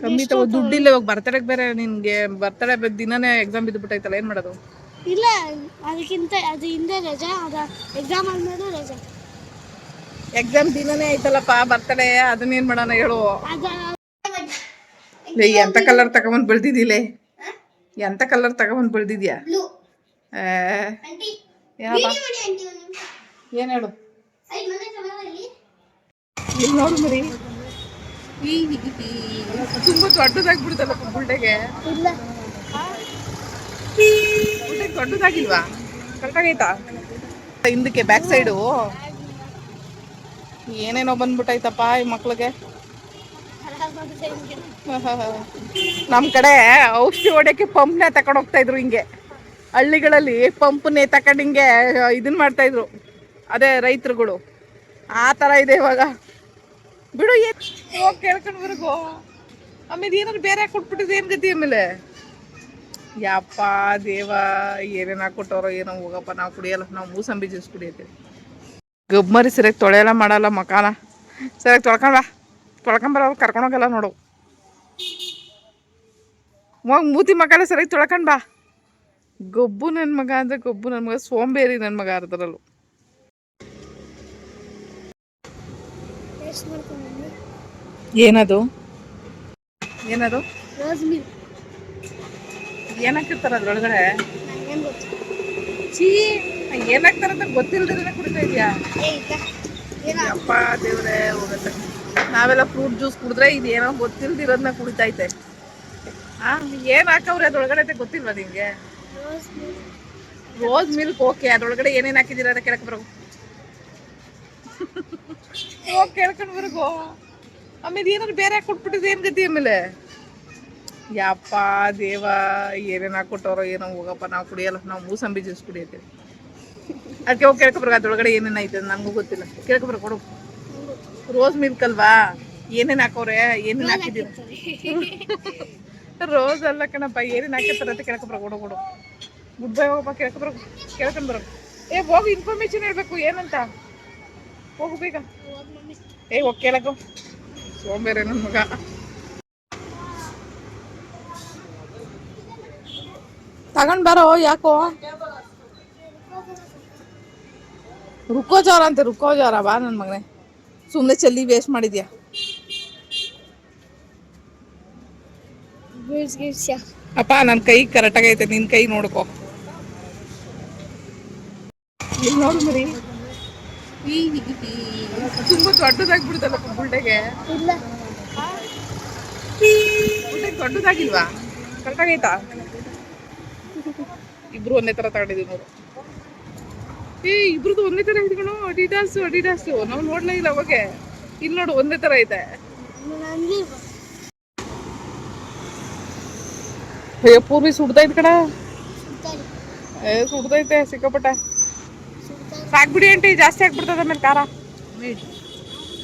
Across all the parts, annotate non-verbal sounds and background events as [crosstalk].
ಕಮ್ಮಿ ತಗೋ ದುಡ್ಡಿಲ್ಲ ಇವಾಗ ಬರ್ತಡೆಗೆ ಬೇರೆ ನಿನ್ಗೆ ಬರ್ತಡೆ ದಿನನೇ ಎಕ್ಸಾಮ್ ಬಿದ್ದುಬಿಟ್ಟೈತಲ್ಲ ಏನ್ ಮಾಡೋದು? ಇಲ್ಲ ಅದಕ್ಕಿಂತ ಅದು ಹಿಂದೆ ರಜಾ ಅದ ಎಕ್ಸಾಮ್ ಆದ್ಮೇಲೆ ರಜಾ. ಎಕ್ಸಾಮ್ ದಿನನೇ ಐತಲ್ಲಪ್ಪ ಬರ್ತಡೆ ಅದನ್ನ ಏನ್ ಮಾಡೋಣ ಹೇಳು. ಲೇ, ಎಂತ ಕಲರ್ ತಗೊಂಬಂದ್ ಬೆಳ್ದಿದ್ದಿಲೆ? ಎಂತ ಕಲರ್ ತಗೊಂಬಂದ್ ಬೆಳ್ದಿದ್ಯಾ? ಏನ್ ಹೇಳು? ಇಲ್ಲಿ ನೋಡು ಮರಿ. ತುಂಬಾ ದೊಡ್ಡದಾಗಿ ಬಿಡುತ್ತಲ್ಲ ಗುಡ್ಡೆಗೆ ಬುಲ್ಡೆ ದೊಡ್ಡದಾಗಿಲ್ವಾ? ಕರೆಕ್ಟಾಗೈತಾ ಹಿಂದಕ್ಕೆ ಬ್ಯಾಕ್ ಸೈಡು ಏನೇನೋ ಬಂದ್ಬಿಟ್ಟೈತಪ್ಪ ಈ ಮಕ್ಳಿಗೆ. [laughs] ನಮ್ ಕಡೆ ಔಷಧಿ ಹೊಡ್ಯಕ್ಕೆ ಪಂಪ್ನೇ ತಕೊಂಡ್ ಹೋಗ್ತಾ ಇದ್ರು ಹಿಂಗೆ. ಹಳ್ಳಿಗಳಲ್ಲಿ ಪಂಪ್ನೇ ತಕೊಂಡ್ ಹಿಂಗೆ ಇದನ್ ಮಾಡ್ತಾ ಇದ್ರು. ಅದೇ ರೈತರುಗಳು. ಆ ತರ ಇದೆ ಇವಾಗ. ಬಿಡು, ಏನ್ ಹೋಗ್ ಕೇಳ್ಕೊಂಡ್ ಬರ್ಗೋ ಆಮೇಲೆ ಏನಾದ್ರು ಬೇರೆ ಕೊಟ್ಬಿಟ್ಟಿದ್ ಏನ್ ಗತಿ ಆಮೇಲೆ? ಯಪ್ಪ, ದೇವ, ಏನೇನ ಹಾಕೊಟ್ಟವ್ರೋ ಏನೋ, ಹೋಗಪ್ಪ, ನಾವು ಕುಡಿಯಲ್ಲ, ನಾವು ಮೂಸಂಬಿ ಜ್ಯೂಸ್ ಕುಡಿಯತ್ತೀವಿ ಗಬ್ಬರಿ ಸರಿಯಾಗಿ ತೊಳೆಯಲ್ಲ ಮಾಡಲ್ಲ ಮಕಾನ. ಸರಿಯಾಗಿ ತೊಳ್ಕೊಂಡ ಬಾ. ತೊಳ್ಕೊಂಬರೋರು ಕರ್ಕೊಂಡೋಗಲ್ಲ ನೋಡು. ಮಗ, ಮೂತಿ ಮಕಾಲ ಸರಿಯಾಗಿ ತೊಳ್ಕೊಂಡ್ ಬಾ. ಗೊಬ್ಬು ನನ್ನ ಮಗ ಅಂದ್ರೆ ಗೊಬ್ಬು ನನ್ನ ಮಗ, ಸೋಂಬೇರಿ ನನ್ನ ಮಗ ಅರ್ಧರಲ್ಲೂ ಏನದು? ಏನದು? ರೋಸ್ ಮಿಲ್ಕ್ ಏನಾಕಿರ್ತಾರ ಅದ್ರೊಳಗಡೆ? ನಂಗೇನು ಗೊತ್ತು. ಚೀ ಏನಾಗ್ತಾರಂತ ಗೊತ್ತಿಲ್ದಿರೇ ಕುಡಿತಾ ಇದೆಯಾ? ಏ ಇಲ್ಲ ಏನ ಅಪ್ಪ ದೇವ್ರೆ ಹೋಗುತ್ತೆ. ನಾವೆಲ್ಲ ಫ್ರೂಟ್ ಜ್ಯೂಸ್ ಕುಡಿದ್ರೆ ಇದೇನೋ ಗೊತ್ತಿಲ್ದಿರೋದನ್ನ ಕುಡಿತೈತೆ. ಆ ಏನ್ ಹಾಕವ್ರೆ ಅದ್ರೊಳಗಡೆ ಅಂತ ಗೊತ್ತಿಲ್ವಾ ನಿಂಗೆ rose milk rose milk okay ಅದ್ರೊಳಗಡೆ ಏನೇನ್ ಹಾಕಿದೀರ ಅಂತ ಕೇಳಕ್ ಬರೋ ಹೋಗ್ ಕೇಳ್ಕೊಂಡು ಬರಗೋ. ಆಮೇಲೆ ಏನಾದ್ರು ಬೇರೆ ಕೊಟ್ಬಿಟ್ಟಿದ್ ಏನು ಗತಿ ಆಮೇಲೆ? ಯಪ್ಪ ದೇವ ಏನೇನು ಹಾಕೊಟ್ಟವ್ರೋ ಏನೋ ಹೋಗಪ್ಪ ನಾವು ಕುಡಿಯಲ್ಲ ನಾವು ಮೂಸಂಬಿ ಜ್ಯೂಸ್ ಕುಡಿಯತ್ತೀವಿ. ಅದಕ್ಕೆ ಹೋಗಿ ಕೇಳ್ಕೊಬರ್ಗ ಅದ್ರೊಳಗಡೆ ಏನೇನು ಐತೆ ನನಗೂ ಗೊತ್ತಿಲ್ಲ. ಕೇಳ್ಕೊಬರ ಕೊಡು. ರೋಸ್ ಮಿಲ್ಕ್ ಅಲ್ವಾ? ಏನೇನು ಹಾಕೋರೆ ಏನೇನು ಹಾಕಿದ್ದೀರ? ರೋಸ್ ಅಲ್ಲ ಕಣಪ್ಪ ಏನೇನು ಹಾಕಿರ್ತಾರೆ ಅಂತ ಕೇಳ್ಕೊಬ್ರ ಕೊಡು ಕೊಡು. ಗುಡ್ ಬೈ ಹೋಗಪ್ಪ ಕೇಳ್ಕೊಬ್ರ ಕೇಳ್ಕೊಂಡ್ ಬರೋ. ಏ ಹೋಗಿ ಇನ್ಫಾರ್ಮೇಶನ್ ಹೇಳ್ಬೇಕು ಏನಂತ? ಹೋಗು ಬೇಗ. ಏ ಹೋಗಿ ಕೇಳಕು ಸೋಂಬೇರೆ ನನ್ನ ಮಗ. ತಗೊಂಡ್ ಬರೋ ಯಾಕೋ? ರುಕೋ ಜ್ವರ ಅಂತೆ ರುಕೋ ಜ್ವರ. ಬಾ ನನ್ನ ಮಗನೇ. ಸುಮ್ಮನೆ ಚಲ್ಲಿ ವೇಸ್ಟ್ ಮಾಡಿದ್ಯಾ? ಅಪ್ಪ ನನ್ನ ಕೈ ಕರೆಕ್ಟಾಗೈತೆ ನಿನ್ನ ಕೈ ನೋಡ್ಕೋ. ನೋಡು ಮರಿ. ತುಂಬಾ ದೊಡ್ಡದಾಗಿ ಬಿಡ್ತಲ್ಲ ಬುಲ್ಡೆಗೆ ಇಲ್ಲ. ಬುಲ್ಡೆಗೆ ದೊಡ್ಡದಾಗಿಲ್ವಾ? ಕರೆಕ್ಟಾಗೈತಾ ಇಬ್ರು ಒಂದೇ ತರ ತಗೊಂಡಿದೀವಿ ನೋಡು. ಏ ಇಬ್ರದ್ದು ಒಂದೇ ತರ ಕಣೋ. ಅಡಿಡಾಸ್ ಅಡಿಡಾಸ್ ನಾವು ನೋಡ್ಲೇ ಇಲ್ಲ ಅವಾಗೆ. ಇಲ್ಲಿ ನೋಡು ಒಂದೇ ತರ ಐತೆ ಅಯ್ಯೋ ಪೂರ್ವಿ ಸುಡ್ತೈತ್ ಕಣ? ಸುಡ್ತಾರೆ ಏ ಸುಡ್ತೈತೆ ಸಿಕ್ಕಾಪಟ್ಟೆ. ಸಾಕ್ಬಿಡಿ ಅಂಟಿ ಜಾಸ್ತಿ ಆಗ್ಬಿಡ್ತದ ಆಮೇಲೆ ಖಾರ.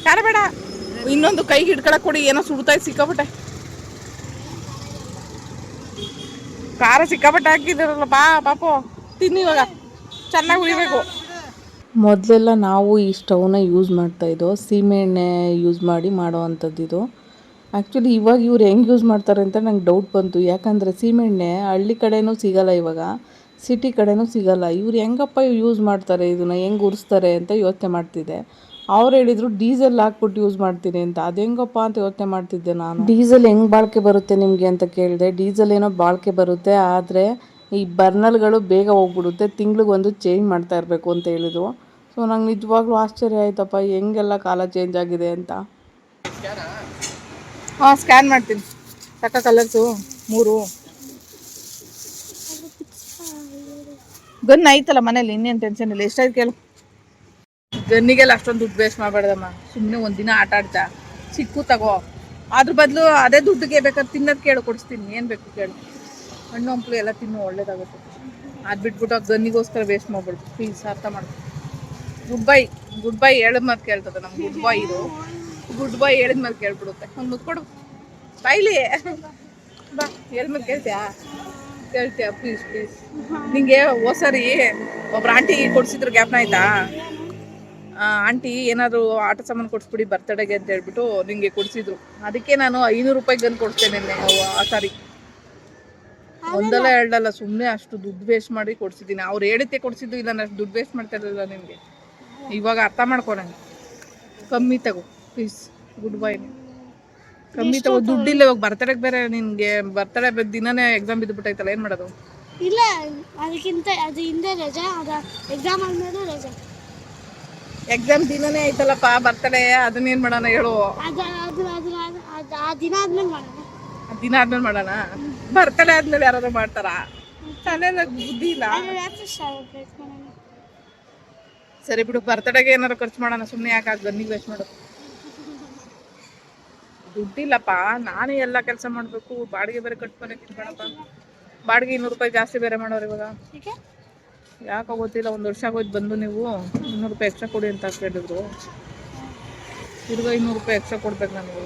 ಖಾರ ಬೇಡ. ಇನ್ನೊಂದು ಕೈಗೆ ಹಿಡ್ಕೊಳಕ್ ಕೊಡಿ ಏನೋ ಸುಡ್ತಾಯಿ ಸಿಕ್ಕಾಪಟ್ಟೆ. ಖಾರ ಸಿಕ್ಕಾಪಟ್ಟೆ ಹಾಕಿದಿರಲ್ಲ ಬಾ ಪಾಪು. ತಿನ್ನಿ ಇವಾಗ. ಚೆನ್ನಾಗಿ ಉಳಿಬೇಕು ಮೊದಲೆಲ್ಲ ನಾವು ಈ ಸ್ಟವ್ನ ಯೂಸ್ ಮಾಡ್ತಾ ಇದ್ದೋ ಸೀಮೆಎಣ್ಣೆ ಯೂಸ್ ಮಾಡಿ ಮಾಡೋ ಅಂಥದ್ದು ಇದು. ಆ್ಯಕ್ಚುಲಿ ಇವಾಗ ಇವ್ರು ಹೆಂಗೆ ಯೂಸ್ ಮಾಡ್ತಾರೆ ಅಂತ ನಂಗೆ ಡೌಟ್ ಬಂತು. ಯಾಕಂದರೆ ಸೀಮೆಎಣ್ಣೆ ಹಳ್ಳಿ ಕಡೆನೂ ಸಿಗಲ್ಲ ಇವಾಗ. ಸಿಟಿ ಕಡೆನೂ ಸಿಗಲ್ಲ. ಇವ್ರು ಹೆಂಗಪ್ಪ ಯೂಸ್ ಮಾಡ್ತಾರೆ ಇದನ್ನು ಹೆಂಗೆ ಉರಿಸ್ತಾರೆ ಅಂತ ಯೋಚನೆ ಮಾಡ್ತಿದ್ದೆ. ಅವ್ರು ಹೇಳಿದ್ರು ಡೀಸೆಲ್ ಹಾಕ್ಬಿಟ್ಟು ಯೂಸ್ ಮಾಡ್ತೀನಿ ಅಂತ. ಅದು ಹೆಂಗಪ್ಪ ಅಂತ ಯೋಚನೆ ಮಾಡ್ತಿದ್ದೆ ನಾನು. ಡೀಸೆಲ್ ಹೆಂಗೆ ಬಾಳಿಕೆ ಬರುತ್ತೆ ನಿಮಗೆ ಅಂತ ಕೇಳಿದೆ. ಡೀಸೆಲ್ ಏನೋ ಬಾಳಿಕೆ ಬರುತ್ತೆ ಆದರೆ ಈ ಬರ್ನಲ್ಗಳು ಬೇಗ ಹೋಗ್ಬಿಡುತ್ತೆ. ತಿಂಗ್ಳಿಗೆ ಒಂದು ಚೇಂಜ್ ಮಾಡ್ತಾ ಇರಬೇಕು ಅಂತ ಹೇಳಿದ್ರು. ಸೊ ನಂಗೆ ನಿಜವಾಗ್ಲೂ ಆಶ್ಚರ್ಯ ಆಯ್ತಪ್ಪ ಹೆಂಗೆಲ್ಲ ಕಾಲ ಚೇಂಜ್ ಆಗಿದೆ ಅಂತ. ಹಾಂ ಸ್ಕ್ಯಾನ್ ಮಾಡ್ತೀನಿ. ಸಕ್ಕ ಕಲರ್ಸು ಮೂರು. ಗನ್ ಐತಲ್ಲ ಮನೇಲಿ, ಇನ್ನೇನು ಟೆನ್ಷನ್ ಇಲ್ಲ. ಎಷ್ಟಾಯ್ತು ಕೇಳು. ಗನ್ನಿಗೆಲ್ಲ ಅಷ್ಟೊಂದು ದುಡ್ಡು ವೇಸ್ಟ್ ಮಾಡಬೇಡಮ್ಮ ಸುಮ್ಮನೆ ಒಂದಿನ ಆಟ ಆಡ್ತಾ. ಸಿಕ್ಕು ತಗೋ. ಅದ್ರ ಬದಲು ಅದೇ ದುಡ್ಡಿಗೆ ಬೇಕಾದ್ರೆ ತಿನ್ನೋದು ಕೇಳು, ಕೊಡಿಸ್ತೀನಿ. ಏನು ಬೇಕು ಕೇಳು. ಹಣ್ಣು, ಹಂಪ್ಲು ಎಲ್ಲ ತಿನ್ನು, ಒಳ್ಳೇದಾಗುತ್ತೆ. ಅದು ಬಿಟ್ಬಿಟ್ಟು ಆ ಗನ್ನಿಗೋಸ್ಕರ ವೇಸ್ಟ್ ಮಾಡ್ಬೇಡು. ಪ್ಲೀಸ್ ಅರ್ಥ ಮಾಡು. ಗುಡ್ ಬೈ ಗುಡ್ ಬೈ ಹೇಳಿದ ಮಾತು ಕೇಳ್ತದೆ ನಮ್ಮ ಗುಡ್ ಬಾಯ್ ಇದು. ಗುಡ್ ಬೈ ಹೇಳಿದ ಮಾತು ಕೇಳ್ಬಿಡುತ್ತೆ. ಒಂದು ಮುತ್ಕೊಡು. ಬಾಯ್ಲಿ. ಬಾ ಹೇಳಿದ ಮಾತು ಕೇಳ್ತೀಯಾ? ಕೇಳ್ತೀಯಾ? ಪ್ಲೀಸ್ ಪ್ಲೀಸ್ ನಿಂಗೆ ಹೋಸರಿ ಸರಿ. ಒಬ್ರು ಆಂಟಿ ಕೊಡ್ಸಿದ್ರು ಗ್ಯಾಪ್ನ ಆಯ್ತಾ? ಆಂಟಿ, ಏನಾದ್ರು ಆಟ ಸಾಮಾನು ಕೊಡ್ಸ್ಬಿಡಿ ಬರ್ತಡೆಗೆ ಅಂತ ಹೇಳ್ಬಿಟ್ಟು ನಿಂಗೆ ಕೊಡಿಸಿದ್ರು. ಅದಕ್ಕೆ ನಾನು ಐನೂರು ರೂಪಾಯಿ ಗನ್ ಕೊಡ್ತೇನೆ ಆ, ಸಾರಿ. ಒಂದಲ್ಲ ಎರಡಲ್ಲ ಸುಮ್ಮನೆ ಅಷ್ಟು ದುಡ್ಡು ವೇಸ್ಟ್ ಮಾಡಿ ಕೊಡ್ಸಿದ್ದೀನಿ. ಅವ್ರು ಹೇಳಿದ್ದೆ ಕೊಡ್ಸಿದ್ದು ಇಲ್ಲ, ನಾನು ದುಡ್ಡು ವೇಸ್ಟ್ ಮಾಡ್ತಾ ಇರಲಿಲ್ಲ ನಿಮಗೆ ಇವಾಗ ಅರ್ಥ ಮಾಡ್ಕೊ ಕಮ್ಮಿ ತಗೋ. ಪ್ಲೀಸ್ ಗುಡ್ ಬೈ ಕಮ್ಮಿ ತಗೋ ದುಡ್ಡಿಲ್ಲ ಇವಾಗ ಬರ್ತಡೆಗೆ ಬೇರೆ ನಿನ್ಗೆ ಬರ್ತಡೆ ದಿನನೇ ಎಕ್ಸಾಮ್ ಬಿದ್ದುಬಿಟ್ಟೈತಲ್ಲ ಏನು ಮಾಡೋದು? ಇಲ್ಲ ಅದಕ್ಕಿಂತ ಅದು ಹಿಂದೆ ರಜಾ ಅದ ಎಕ್ಸಾಮ್ ಆದ್ಮೇಲೆ ರಜಾ. ಎಕ್ಸಾಮ್ ದಿನನೇ ಐತಲ್ಲಪ್ಪ ಬರ್ತಡೆ ಅದನ್ನೇನು ಮಾಡೋಣ ಹೇಳು. ಅದು ಅದು ಅದು ಆ ದಿನ ಆದ್ಮೇಲೆ ಮಾಡೋಣ. ಆ ದಿನ ಆದ್ಮೇಲೆ ಮಾಡೋಣ? ಬರ್ತಡೆ ಆದ್ಮೇಲೆ ಯಾರಾದ್ರು ಮಾಡ್ತಾರಾ? ತಲೆಲ್ಲ ಬುದ್ಧಿ ಇಲ್ಲ ಸರಿ ಬಿಡು ಬರ್ತಡೆಗೆ ಏನಾರು ಖರ್ಚು ಮಾಡೋಣ ಸುಮ್ಮನೆ ಯಾಕೆ ಗನ್ನಿಗೆ ವೇಸ್ಟ್ ಮಾಡೋದು ದುಡ್ಡಿಲ್ಲಪ್ಪ ನಾನೇ ಎಲ್ಲ ಕೆಲಸ ಮಾಡಬೇಕು ಬಾಡಿಗೆ ಬೇರೆ ಕಟ್ಕೊಳಕ್ಕೆ ಬೇಡಪ್ಪ ಬಾಡಿಗೆ ಇನ್ನೂರು ರೂಪಾಯಿ ಜಾಸ್ತಿ ಬೇರೆ ಮಾಡೋರು ಇವಾಗ. ಯಾಕೆ ಗೊತ್ತಿಲ್ಲ ಒಂದು ವರ್ಷ ಆಗೋಯ್ತು ಬಂದು ನೀವು ಇನ್ನೂರು ರೂಪಾಯಿ ಎಕ್ಸ್ಟ್ರಾ ಕೊಡಿ ಅಂತ ಕೇಳಿದ್ರು. ತಿರ್ಗಾ ಇನ್ನೂರು ರೂಪಾಯಿ ಎಕ್ಸ್ಟ್ರಾ ಕೊಡ್ಬೇಕು ನನಗೆ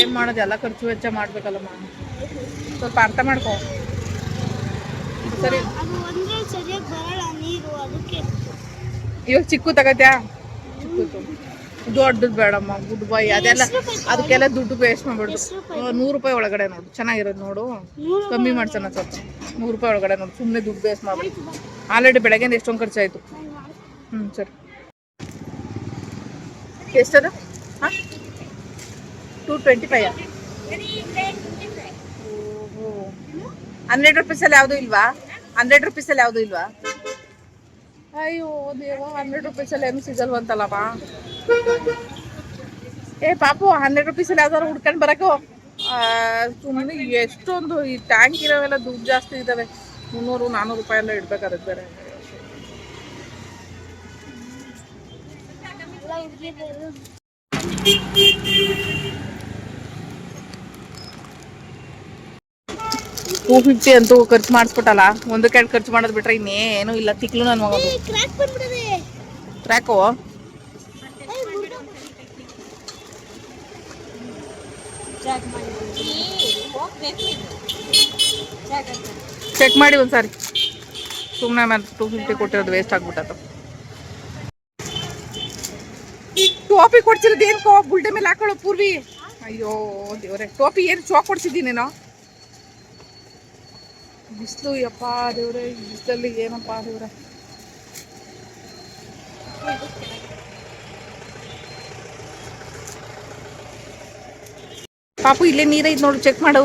ಏನು ಮಾಡೋದು ಎಲ್ಲ ಖರ್ಚು ವೆಚ್ಚ ಮಾಡಬೇಕಲ್ಲಮ್ಮ. ಸ್ವಲ್ಪ ಅರ್ಥ ಮಾಡ್ಕೊ. ಸರಿ. ಇವಾಗ ಚಿಕ್ಕು ತಗತ್ಯಾ? ಚಿಕ್ಕು ದೊಡ್ಡದು ಬೇಡಮ್ಮ ಗುಡ್ ಬೈ. ಅದೆಲ್ಲ ಅದಕ್ಕೆಲ್ಲ ದುಡ್ಡು ವೇಸ್ಟ್ ಮಾಡ್ಬಿಡ್ದು. ನೂರು ರೂಪಾಯಿ ಒಳಗಡೆ ನೋಡು. ಚೆನ್ನಾಗಿರೋದು ನೋಡು. ಕಮ್ಮಿ ಮಾಡ್ಸೋಣ ಸ್ವಲ್ಪ. ನೂರು ರೂಪಾಯಿ ಒಳಗಡೆ ನೋಡು. ಸುಮ್ಮನೆ ದುಡ್ಡು ವೇಸ್ಟ್ ಮಾಡ್ಬಿಡು. ಆಲ್ರೆಡಿ ಬೆಳಗ್ಗೆ ಎಷ್ಟೊಂದು ಖರ್ಚಾಯಿತು. ಹ್ಞೂ ಸರಿ. ಎಷ್ಟದ? ಹಾಂ? ಟೂ ಟ್ವೆಂಟಿ ಫೈವ್ ಹನ್ನೆರಡು ರುಪೀಸಲ್ಲಿ ಯಾವುದೂ ಇಲ್ವಾ? ಹಂಡ್ರೆಡ್ ರುಪೀಸಲ್ಲಿ ಯಾವುದೂ ಇಲ್ವಾ? ಅಯ್ಯೋ ದೇವ ಹಂಡ್ರೆಡ್ ರುಪೀಸಲ್ಲಿ ಏನು ಸಿಗಲ್ವಂತಲ್ಲಮ್ಮ? ಏ ಪಾಪು ಹಂಡ್ರೆಡ್ ರುಪೀಸಲ್ಲಿ ಯಾವ್ದಾರು ಹುಡ್ಕೊಂಡು ಬರಕೋ ಸುಮ್ಮನೆ ಎಷ್ಟೊಂದು ಈ ಟ್ಯಾಂಕ್ ಇರೋವೆಲ್ಲ ದುಡ್ಡು ಜಾಸ್ತಿ ಇದ್ದಾವೆ ಮುನ್ನೂರು ನಾನ್ನೂರು ರೂಪಾಯಿ ಎಲ್ಲ ಇಡ್ಬೇಕಾದ್ರೆ ಬೇರೆ. ಟೂ ಫಿಫ್ಟಿ ಅಂತೂ ಖರ್ಚು ಮಾಡಿಸ್ಬಿಟ್ಟಲ್ಲ ಒಂದಕ್ಕೆ ಎರಡು ಖರ್ಚು ಮಾಡೋದು ಬಿಟ್ರೆ ಇನ್ನೇನು ಇಲ್ಲ. ತಿಕ್ಲು ನನ್ನ ಮಗ. ಕ್ರ್ಯಾಕ್ ಚೆಕ್ ಮಾಡಿ. ಒಂದ್ಸಾರಿ. ಸುಮ್ಮನೆ ಮೇಲೆ ಟೂ ಫಿಫ್ಟಿ ಕೊಟ್ಟಿರೋದು ವೇಸ್ಟ್ ಆಗ್ಬಿಟ್ಟದು ಟೋಪಿ ಕೊಡ್ಸಿರೋದು ಏನು ಕೋ ಬುಲ್ಡೆ ಮೇಲೆ ಹಾಕೊಳ್ಳೋ ಪೂರ್ವಿ? ಅಯ್ಯೋ ದೇವ್ರೆ. ಟೋಪಿ ಏನು ಚೋಕ್ ಕೊಡ್ಸಿದ್ದೀನೇನೋ? ಬಿಸಿಲು ಯಪ್ಪ ದೇವ್ರೆ. ಬಿಸಿಲಲ್ಲಿ ಏನಪ್ಪ ದೇವ್ರೆ. ಪಾಪು ಇಲ್ಲೇ ನೀರೈತೆ ನೋಡು ಚೆಕ್ ಮಾಡು.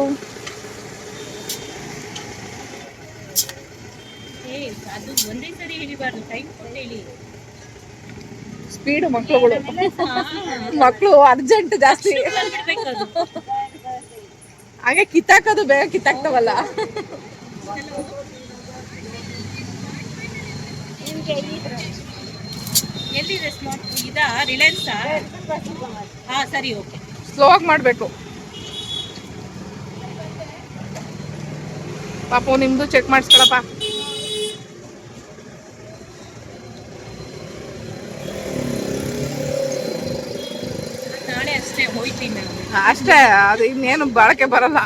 ಅದು ಒಂದೇ ಸರಿ ಹಿಡಿಬಾರ್ದು ಟೈಮ್ ಹೇಳಿ ಸ್ಪೀಡ್ ಮಕ್ಳುಗಳು. [laughs] ಮಕ್ಕಳು ಅರ್ಜೆಂಟ್ ಜಾಸ್ತಿ. ಹಾಗೆ ಕಿತ್ತಾಕೋದು ಬೇಗ ಕಿತ್ತಾಕ್ತವಲ್ಲ. ಎಲ್ಲಿದೆ ಸ್ಮಾರ್ಟ್ ಇದಾ ರಿಲಯನ್ಸ್ ಹಾ ಸರಿ ಓಕೆ ಸ್ಲೋ ಆಗಿ ಮಾಡಬೇಕು. ಪಾಪು ನಿಮ್ದು ಚೆಕ್ ಮಾಡಿಸ್ಕೊಳಪ್ಪ. ಅಷ್ಟೇ ಅದು ಇನ್ನೇನು ಬಳಕೆ ಬರಲ್ಲ.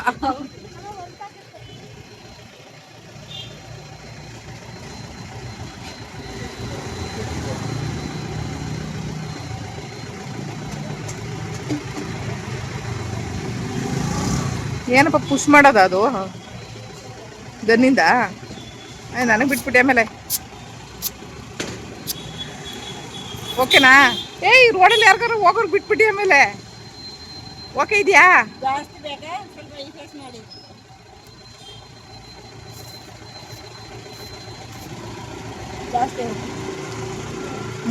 ಏನಪ್ಪ ಪುಷ್ ಮಾಡೋದ ಅದು? ಗನ್ನಿಂದ ನನಗೆ ಬಿಟ್ಬಿಟ್ಟೆ ಆಮೇಲೆ. ಓಕೆನಾ? ಏಯ್ ರೋಡಲ್ಲಿ ಯಾರಿಗಾರು ಹೋಗೋರು ಬಿಟ್ಬಿಟ್ಟು ಆಮೇಲೆ. ಓಕೆ ಇದೆಯಾ?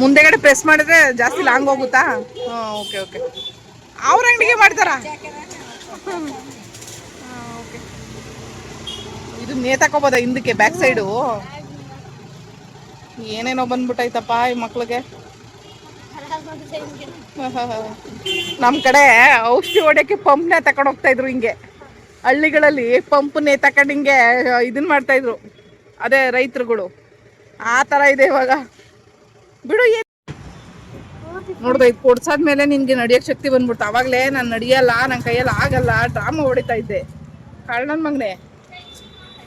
ಮುಂದೆಗಡೆ ಪ್ರೆಸ್ ಮಾಡಿದ್ರೆ ಜಾಸ್ತಿ ಲಾಂಗ್ ಹೋಗುತ್ತಾ? ಹಾಂ ಓಕೆ ಓಕೆ. ಅವ್ರ ಅಂಗಡಿಗೆ ಮಾಡ್ತಾರಾ? ಇದು ನೇತಾಕೋಬೋದ ಹಿಂದಕ್ಕೆ ಬ್ಯಾಕ್ ಸೈಡು ಏನೇನೋ ಬಂದ್ಬಿಟ್ಟೈತಪ್ಪ ಈ ಮಕ್ಳಿಗೆ. [laughs] ನಮ್ಮ ಕಡೆ ಔಷಧಿ ಹೊಡೆಯೋಕ್ಕೆ ಪಂಪ್ನೇ ತಕೊಂಡು ಹೋಗ್ತಾ ಇದ್ರು ಹಿಂಗೆ. ಹಳ್ಳಿಗಳಲ್ಲಿ ಪಂಪ್ನೇ ತಕೊಂಡು ಹಿಂಗೆ ಇದನ್ನ ಮಾಡ್ತಾ ಇದ್ರು. ಅದೇ ರೈತರುಗಳು. ಆ ಥರ ಇದೆ ಇವಾಗ. ಬಿಡು ಏನ್ ನೋಡ್ದ, ಇದು ಕೊಡ್ಸಾದ್ಮೇಲೆ ನಿನ್ಗೆ ನಡಿಯಕ್ ಶಕ್ತಿ ಬಂದ್ಬಿಡ್ತು. ಅವಾಗಲೇ ನಾನು ನಡಿಯಲ್ಲ ನನ್ನ ಕೈಯಲ್ಲಿ ಆಗಲ್ಲ ಡ್ರಾಮಾ ಹೊಡಿತಾ ಇದ್ದೆ. ಕಾರಣ ಮಗನೆ.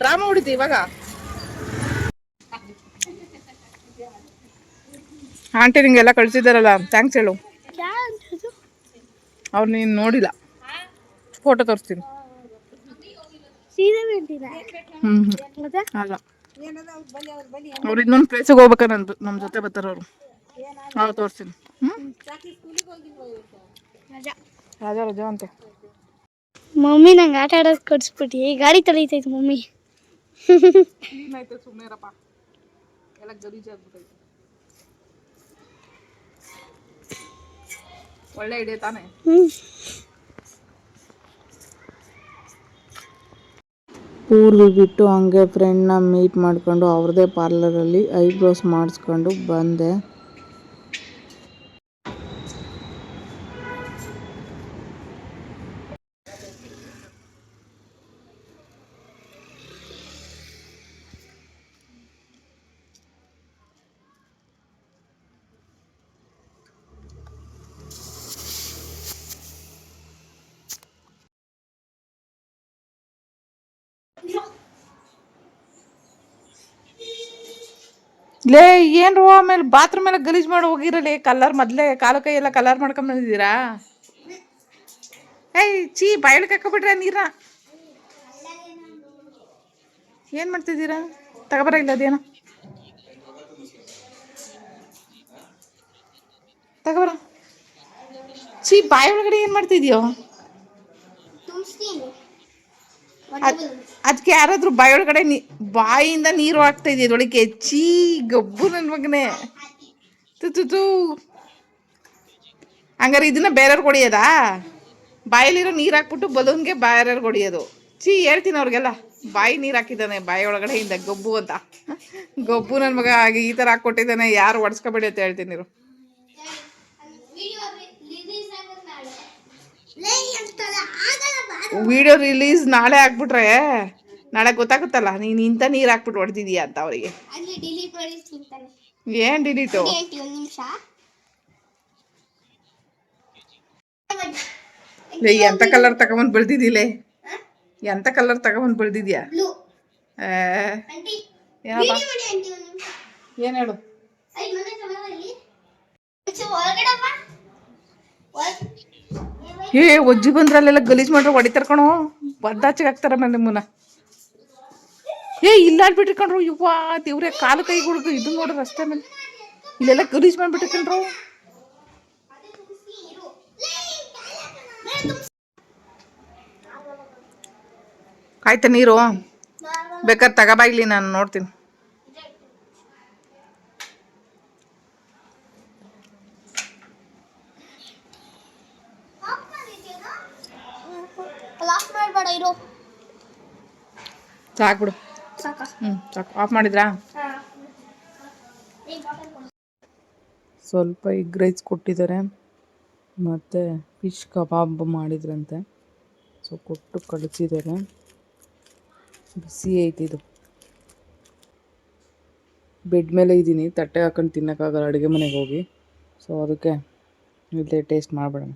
ಡ್ರಾಮಾ ಹೊಡಿತಿ ಇವಾಗ? ಆಂಟಿ ನಿಂಗೆಲ್ಲ ಕಳ್ಸಿದಾರಲ್ಲ ಥ್ಯಾಂಕ್ಸ್ ಹೇಳು. ಅವ್ರು ನೀನು ನೋಡಿಲ್ಲ. ಫೋಟೋ ತೋರಿಸ್ತೀನಿ. ಅಲ್ಲ. ಅವ್ರು ಇನ್ನೊಂದು ಪ್ಲೇಸಿಗೆ ಹೋಗ್ಬೇಕ ನಂದು ನಮ್ಮ ಜೊತೆ ಬರ್ತಾರೆ ಅವರು. ಅವ್ರು ತೋರಿಸ್ತೀನಿ. ರಾಜಾ. ರಜಾ ಅಂತೆ. ಮಮ್ಮಿ ನಂಗೆ ಆಟ ಆಡೋದು ಈ ಗಾಡಿ ತೊಳಿತೈತೆ ಮಮ್ಮಿ. ಏನಾಯ್ತು ಸುಮ್ಮನೆ ಇರಪ್ಪ ಎಲ್ಲ ಗಲೀಜಾಗ್ಬಿಟ್ಟೈತೆ ಒಳ್ಳೆ ಇದೆ ತಾನೆ ಪೂರ್ವಿ ಬಿಟ್ಟು ಹಂಗೆ ಫ್ರೆಂಡ್ನ ಮೀಟ್ ಮಾಡ್ಕೊಂಡು ಅವ್ರದೇ ಪಾರ್ಲರಲ್ಲಿ ಐಬ್ರೋಸ್ ಮಾಡಿಸ್ಕೊಂಡು ಬಂದೆ ಲೇ ಏನು ರೋ ಆಮೇಲೆ ಬಾತ್ರೂಮ್ ಎಲ್ಲ ಗಲೀಜ್ ಮಾಡಿ ಹೋಗಿರಲಿ ಕಲರ್ ಮೊದಲೇ ಕಾಲು ಕೈ ಎಲ್ಲ ಕಲರ್ ಮಾಡ್ಕೊಂಡ್ ಬಂದಿದ್ದೀರಾ? ಏಯ್ ಚೀ ಬಾಯೊಳಗೆ ಹಾಕೊಬಿಟ್ರೆ ನೀರ ಏನು ಮಾಡ್ತಿದ್ದೀರಾ? ತಗೋಬರ ಇಲ್ಲ ಅದೇನೋ. ತಗೋಬರ. ಚೀ ಬಾಯಿ ಒಳಗಡೆ ಏನು ಮಾಡ್ತಿದ್ಯೋ? ಅದಕ್ಕೆ ಯಾರಾದ್ರೂ ಬಾಯೊಳಗಡೆ ನೀ ಬಾಯಿಯಿಂದ ನೀರು ಹಾಕ್ತಾ ಇದೆಯಾ ಅದ್ರೊಳಗೆ ಚೀ ಗಬ್ಬು ನನ್ನ ಮಗನೇ. ತು ತು ತು ಹಂಗಾರೆ ಇದನ್ನ ಬೇರೆಯವ್ರಿಗೆ ಹೊಡಿಯೋದಾ ಬಾಯಲ್ಲಿರೋ ನೀರು ಹಾಕ್ಬಿಟ್ಟು ಬಲೂನ್ಗೆ ಬೇರೆಯವ್ರಿಗೆ ಹೊಡಿಯೋದು ಚೀ ಹೇಳ್ತೀನಿ ಅವ್ರಿಗೆಲ್ಲ. ಬಾಯಿ ನೀರು ಹಾಕಿದ್ದಾನೆ ಬಾಯಿ ಒಳಗಡೆಯಿಂದ ಗಬ್ಬು ಅಂತ. ಗಬ್ಬು ನನ್ನ ಮಗ ಆಗಿ ಈ ಥರ ಹಾಕ್ಕೊಟ್ಟಿದ್ದಾನೆ, ಯಾರು ಒಡ್ಸ್ಕೊಬೇಡಿ ಅಂತ ಹೇಳ್ತೀನಿ ವಿಡಿಯೋ ರಿಲೀಸ್ ನಾಳೆ ಹಾಕ್ಬಿಟ್ರೆ ನಾಳೆ ಗೊತ್ತಾಗುತ್ತಲ್ಲ ನೀನು ಇಂಥ ನೀರು ಹಾಕ್ಬಿಟ್ಟು ಹೊಡೆದಿದೀಯ ಅಂತ ಅವರಿಗೆ. ಏನ್ ಡಿಲೀಟ್ ಎಂಥ ಕಲರ್ ತಗೊಂಬಂದು ಬೆಳ್ದಿದಿಲ್ಲ ಎಂಥ ಕಲರ್ ತಗೊಂಬಂದು ಬೆಳ್ದಿದ್ಯಾ ಏನು ಹೇಳು? ಏ ಒಜ್ಜಿ ಬಂದ್ರಲ್ಲೆಲ್ಲ ಗಲೀಜ್ ಮಾಡ್ರೆ ಹೊಡಿತಾರ ಕಣೋ. ಹಾಕ್ತಾರ ಮೇಲೆ ನಿಮ್ಮನ್ನ. ಏ ಇಲ್ಲ ಆಡ್ಬಿಟ್ರಿ ಕಣ್ರು ಇವ್ವ ದೇವ್ರೆ, ಕಾಲು ಕೈ ಕೈಗಳು ಇದು ನೋಡ್ರಿ ಅಷ್ಟೇ ಮೇಲೆ ಇಲ್ಲೆಲ್ಲ ಗಲೀಜ್ ಮಾಡ್ಬಿಟ್ರಿ ಕಣ್ರು. ಆಯ್ತಾ ನೀರು? ಬೇಕಾದ್ರೆ ತಗೋಬಾ ಇಲ್ಲಿ, ನಾನು ನೋಡ್ತೀನಿ ಲಾಕ್ ಮಾಡಬೇಡ ಇರು ಸಾಕು ಬಿಡು ಸಾಕ? ಹ್ಞೂ ಸಾಕು. ಆಫ್ ಮಾಡಿದ್ರಾ? ಸ್ವಲ್ಪ ಎಗ್ ರೈಸ್ ಕೊಟ್ಟಿದ್ದಾರೆ. ಮತ್ತು ಫಿಶ್ ಕಬಾಬ್ ಮಾಡಿದ್ರಂತೆ. ಸೊ ಕೊಟ್ಟು ಕಳಿಸಿದ್ದಾರೆ. ಬಿಸಿ ಐತಿದು ಬೆಡ್ ಮೇಲೆ ಇದ್ದೀನಿ ತಟ್ಟೆ ಹಾಕೊಂಡು ತಿನ್ನೋಕ್ಕಾಗಲ್ಲ. ಅಡುಗೆ ಮನೆಗೆ ಹೋಗಿ. ಸೊ ಅದಕ್ಕೆ ಇಲ್ಲೇ ಟೇಸ್ಟ್ ಮಾಡಿಬಿಡೋಣ.